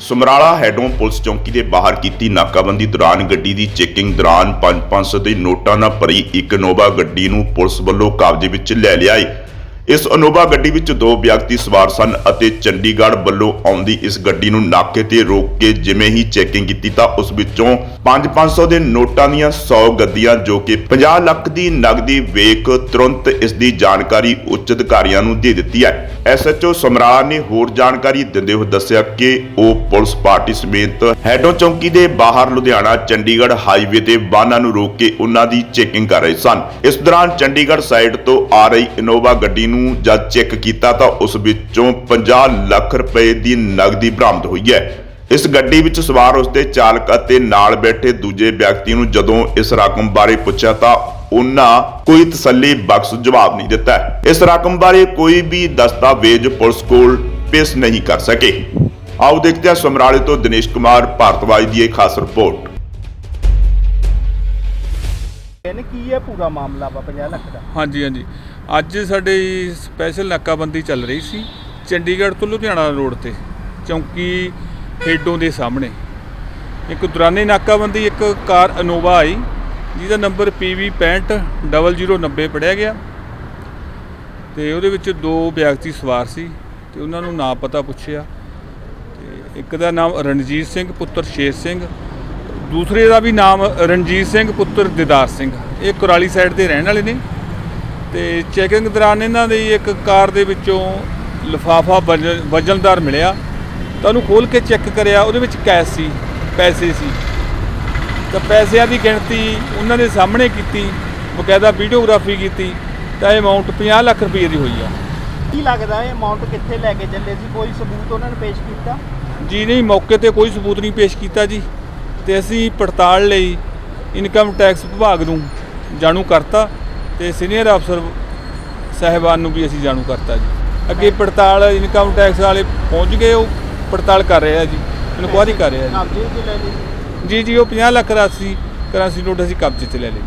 Samrala ਹੈਡੋਂ police ਚੌਂਕੀ ਦੇ ਬਾਹਰ ਕੀਤੀ ਨਾਕਾਬੰਦੀ ਦੌਰਾਨ ਗੱਡੀ ਦੀ ਚੈਕਿੰਗ ਦੌਰਾਨ 5-500 ਦੇ ਨੋਟਾਂ ਨਾਲ ਭਰੀ ਇੱਕ ਇਨੋਵਾ ਗੱਡੀ ਨੂੰ ਪੁਲਿਸ ਵੱਲੋਂ ਕਬਜ਼ੇ ਵਿੱਚ ਲੈ ਲਿਆ ਏ ਇਸ ਇਨੋਵਾ ਗੱਡੀ ਵਿੱਚ ਦੋ ਵਿਅਕਤੀ ਸਵਾਰ ਸਨ ਅਤੇ ਚੰਡੀਗੜ੍ਹ ਵੱਲੋਂ ਆਉਂਦੀ ਇਸ ਗੱਡੀ ਨੂੰ ਨਾਕੇ ਤੇ ਰੋਕ ਕੇ ਜਿਵੇਂ ਹੀ ਚੈਕਿੰਗ ਕੀਤੀ ਤਾਂ ਉਸ ਵਿੱਚੋਂ 5-500 ਦੇ ਨੋਟਾਂ ਦੀਆਂ 100 ਗੱਦੀਆਂ ਜੋ ਕਿ 50 ਲੱਖ ਦੀ ਨਗਦੀ ਵੇਖ ਤੁਰੰਤ ਇਸ ਦੀ ਜਾਣਕਾਰੀ ਉੱਚ ਅਧਿਕਾਰੀਆਂ ਨੂੰ ਦੇ ਦਿੱਤੀ ਹੈ। ਐਸਐਚਓ ਸਮਰਾਲਾ ਨੇ ਹੋਰ ਜਾਣਕਾਰੀ ਦਿੰਦੇ ਹੋਏ ਦੱਸਿਆ ਕਿ ਉਹ ਪੁਲਿਸ ਪਾਰਟੀ ਸਮੇਤ ਹੈਡੋ ਚੌਂਕੀ ਦੇ ਬਾਹਰ ਲੁਧਿਆਣਾ, ਚੰਡੀਗੜ੍ਹ ਹਾਈਵੇ ਤੇ ਵਾਹਨਾਂ ਨੂੰ ਰੋਕ ਕੇ ਉਹਨਾਂ ਦੀ ਚੈਕਿੰਗ ਕਰ ਰਹੇ ਸਨ। ਇਸ ਦੌਰਾਨ ਚੰਡੀਗੜ੍ਹ ਸਾਈਡ ਤੋਂ ਆ ਰਹੀ ਇਨੋਵਾ ਗੱਡੀ ਨੂੰ ਜਦ ਚੈੱਕ ਕੀਤਾ ਤਾਂ ਉਸ ਵਿੱਚੋਂ 50 ਲੱਖ ਰੁਪਏ ਦੀ ਨਗਦੀ ਬਰਾਮਦ ਹੋਈ ਹੈ। ਇਸ ਗੱਡੀ ਵਿੱਚ ਸਵਾਰ ਉਸਦੇ ਚਾਲਕ ਅਤੇ ਨਾਲ ਬੈਠੇ ਦੂਜੇ ਵਿਅਕਤੀ ਨੂੰ ਜਦੋਂ ਇਸ ਰਕਮ ਬਾਰੇ ਪੁੱਛਿਆ ਤਾਂ ਉਹਨਾਂ ਕੋਈ ਤਸੱਲੀ ਬਖਸ਼ ਜਵਾਬ ਨਹੀਂ ਦਿੱਤਾ। ਇਸ ਰਕਮ ਬਾਰੇ ਕੋਈ ਵੀ ਦਸਤਾਵੇਜ਼ ਪੁਲਿਸ ਕੋਲ ਪੇਸ਼ ਨਹੀਂ ਕਰ ਸਕੇ। ਆਓ ਦੇਖਦੇ ਹਾਂ ਸਮਰਾਲੇ ਤੋਂ ਦਿਨੇਸ਼ ਕੁਮਾਰ, ਭਾਰਤਵਾਜ ਦੀ ਇਹ ਖਾਸ ਰਿਪੋਰਟ। ਇਹਨੇ ਕੀ ਹੈ ਪੂਰਾ ਮਾਮਲਾ ਵਾ 50 ਲੱਖ ਦਾ? ਹਾਂਜੀ ਹਾਂਜੀ। ਅੱਜ ਸਾਡੇ ਸਪੈਸ਼ਲ ਨਾਕਾਬੰਦੀ ਚੱਲ ਰਹੀ ਸੀ ਚੰਡੀਗੜ੍ਹ ਤੋਂ ਲੁਧਿਆਣਾ ਰੋਡ ਤੇ, ਚੌਂਕੀ ਹੇਡੋਂ ਦੇ ਸਾਹਮਣੇ। ਇੱਕ ਦੁਰਾਨੇ ਨਾਕਾਬੰਦੀ, ਇੱਕ ਕਾਰ ਅਨੋਵਾ ਆਈ, ਜਿਹਦਾ ਨੰਬਰ PV 650090 ਪੜਿਆ ਗਿਆ। ਤੇ ਉਹਦੇ ਵਿੱਚ ਦੋ ਵਿਅਕਤੀ ਸਵਾਰ ਸੀ ਤੇ ਉਹਨਾਂ ਨੂੰ ਨਾਂ ਪਤਾ ਪੁੱਛਿਆ। ਤੇ ਇੱਕ ਦਾ ਨਾਮ ਰਣਜੀਤ ਸਿੰਘ, ਪੁੱਤਰ ਸ਼ੇਰ ਸਿੰਘ ਦੂਸਰੇ ਦਾ ਵੀ ਨਾਮ ਰਣਜੀਤ ਸਿੰਘ ਪੁੱਤਰ ਦਿਦਾਰ ਸਿੰਘ। ਇਹ ਕੁਰਾਲੀ ਸਾਈਡ ਦੇ ਰਹਿਣ ਵਾਲੇ ਨੇ ਤੇ ਚੈਕਿੰਗ ਦੌਰਾਨ ਇਹਨਾਂ ਦੀ ਇੱਕ ਕਾਰ ਦੇ ਵਿੱਚੋਂ ਲਿਫਾਫਾ ਵਜਨਦਾਰ ਮਿਲਿਆ। ਤਾਂ ਉਹਨੂੰ ਖੋਲ ਕੇ ਚੈੱਕ ਕਰਿਆ ਉਹਦੇ ਵਿੱਚ ਕੈਸ਼ ਸੀ ਪੈਸੇ ਸੀ। ਤਾਂ ਪੈਸਿਆਂ ਦੀ ਗਿਣਤੀ ਉਹਨਾਂ ਦੇ ਸਾਹਮਣੇ ਕੀਤੀ ਬਕਾਇਦਾ ਵੀਡੀਓਗ੍ਰਾਫੀ ਕੀਤੀ ਤਾਂ ਇਹ ਅਮਾਉਂਟ 50 ਲੱਖ ਰੁਪਏ ਦੀ ਹੋਈ ਆ। ਕੀ ਲੱਗਦਾ ਇਹ ਅਮਾਉਂਟ ਕਿੱਥੇ ਲੈ ਕੇ ਚੱਲੇ ਸੀ? ਕੋਈ ਸਬੂਤ ਉਹਨਾਂ ਨੇ ਪੇਸ਼ ਕੀਤਾ? ਜੀ ਨਹੀਂ ਮੌਕੇ ਤੇ ਕੋਈ ਸਬੂਤ ਨਹੀਂ ਪੇਸ਼ ਕੀਤਾ ਜੀ। ਤੇ ਅਸੀਂ ਪੜਤਾਲ ਲਈ ਇਨਕਮ ਟੈਕਸ ਵਿਭਾਗ ਨੂੰ ਜਾਣੂ ਕਰਤਾ ਤੇ ਸੀਨੀਅਰ ਅਫਸਰ ਸਾਹਿਬਾਨ ਨੂੰ ਵੀ ਅਸੀਂ ਜਾਣੂ ਕਰਤਾ ਜੀ। ਅੱਗੇ ਪੜਤਾਲ ਇਨਕਮ ਟੈਕਸ ਵਾਲੇ ਪਹੁੰਚ ਗਏ ਉਹ ਪੜਤਾਲ ਕਰ ਰਹੇ ਆ ਜੀ। ਇਨਕੁਆਇਰੀ ਕਰ ਰਹੇ ਆ ਜੀ। ਜੀ ਜੀ ਉਹ 50 ਲੱਖ ਰਾਸ਼ੀ ਕਰਾਂਸੀ ਨੋਟ ਅਸੀਂ ਕਬਜ਼ੇ 'ਚ ਲੈ ਲਈ